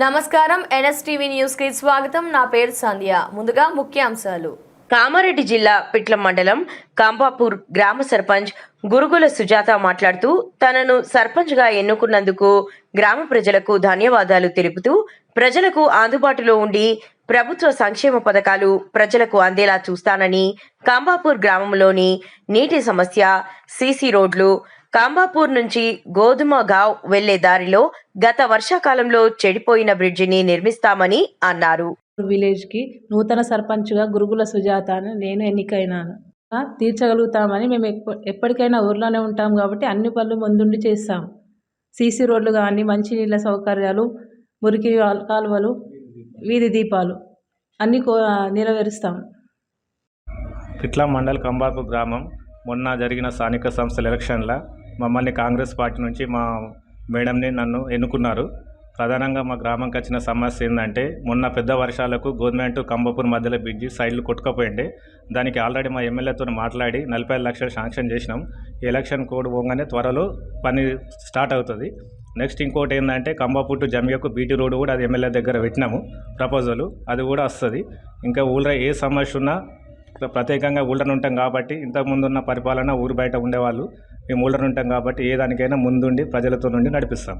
నమస్కారం ఎన్ఎస్టీవీ న్యూస్కి స్వాగతం. నా పేరు సంధ్య. ముందుగా ముఖ్యాంశాలు. కామారెడ్డి జిల్లా పిట్లం మండలం కాంబాపూర్ గ్రామ సర్పంచ్ గురుగుల సుజాత మాట్లాడుతూ తనను సర్పంచ్గా ఎన్నుకున్నందుకు గ్రామ ప్రజలకు ధన్యవాదాలు తెలుపుతూ ప్రజలకు అందుబాటులో ఉండి ప్రభుత్వ సంక్షేమ పథకాలు ప్రజలకు అందేలా చూస్తానని కాంబాపూర్ గ్రామంలోని నీటి సమస్య సీసీ రోడ్లు కాంబాపూర్ నుంచి గోధుమ గావ్ వెళ్ళే దారిలో గత వర్షాకాలంలో చెడిపోయిన బ్రిడ్జిని నిర్మిస్తామని అన్నారు. విలేజ్కి నూతన సర్పంచ్గా గురుగుల సుజాత అని నేను ఎన్నికైనాను. ఆ, తీర్చగలుగుతామని మేము ఎప్ప- ఎప్పటికైనా ఊర్లోనే ఉంటాం కాబట్టి అన్ని పనులు ముందుండి చేస్తాం. సీసీ రోడ్లు కానీ మంచినీళ్ళ సౌకర్యాలు మురికి కాల్- కాలువలు వీధి దీపాలు అన్నీ కో నెరవేరుస్తాం. పిట్ల మండల్ కంబాకు గ్రామం. మొన్న జరిగిన స్థానిక సంస్థల ఎలక్షన్ల మమ్మల్ని కాంగ్రెస్ పార్టీ నుంచి మా మేడంని నన్ను ఎన్నుకున్నారు. ప్రధానంగా మా గ్రామంకి వచ్చిన సమస్య ఏంటంటే మొన్న పెద్ద వర్షాలకు గవర్నమెంట్ కంబపూర్ మధ్యలో బ్రిడ్జి సైడ్లు కొట్టుకపోయింది దానికి ఆల్రెడీ మా ఎమ్మెల్యేతో మాట్లాడి నలభై ఐదు లక్షలు శాంక్షన్ చేసినాం. ఎలక్షన్ కోడ్ పోగానే త్వరలో పని స్టార్ట్ అవుతుంది. నెక్స్ట్ ఇంకోటి ఏంటంటే కంబాపూర్ టు జమియకు బీటీ రోడ్ కూడా అది ఎమ్మెల్యే దగ్గర పెట్టినాము ప్రపోజల్. అది కూడా వస్తుంది. ఇంకా ఊళ్ళో ఏ సమస్య ఉన్నా ప్రత్యేకంగా ఊళ్ళని ఉంటాం కాబట్టి ఇంతకుముందు ఉన్న పరిపాలన ఊరు బయట ఉండేవాళ్ళు. మేము ఊళ్ళని ఉంటాం కాబట్టి ఏ దానికైనా ముందుండి ప్రజలతో నుండి నడిపిస్తాం.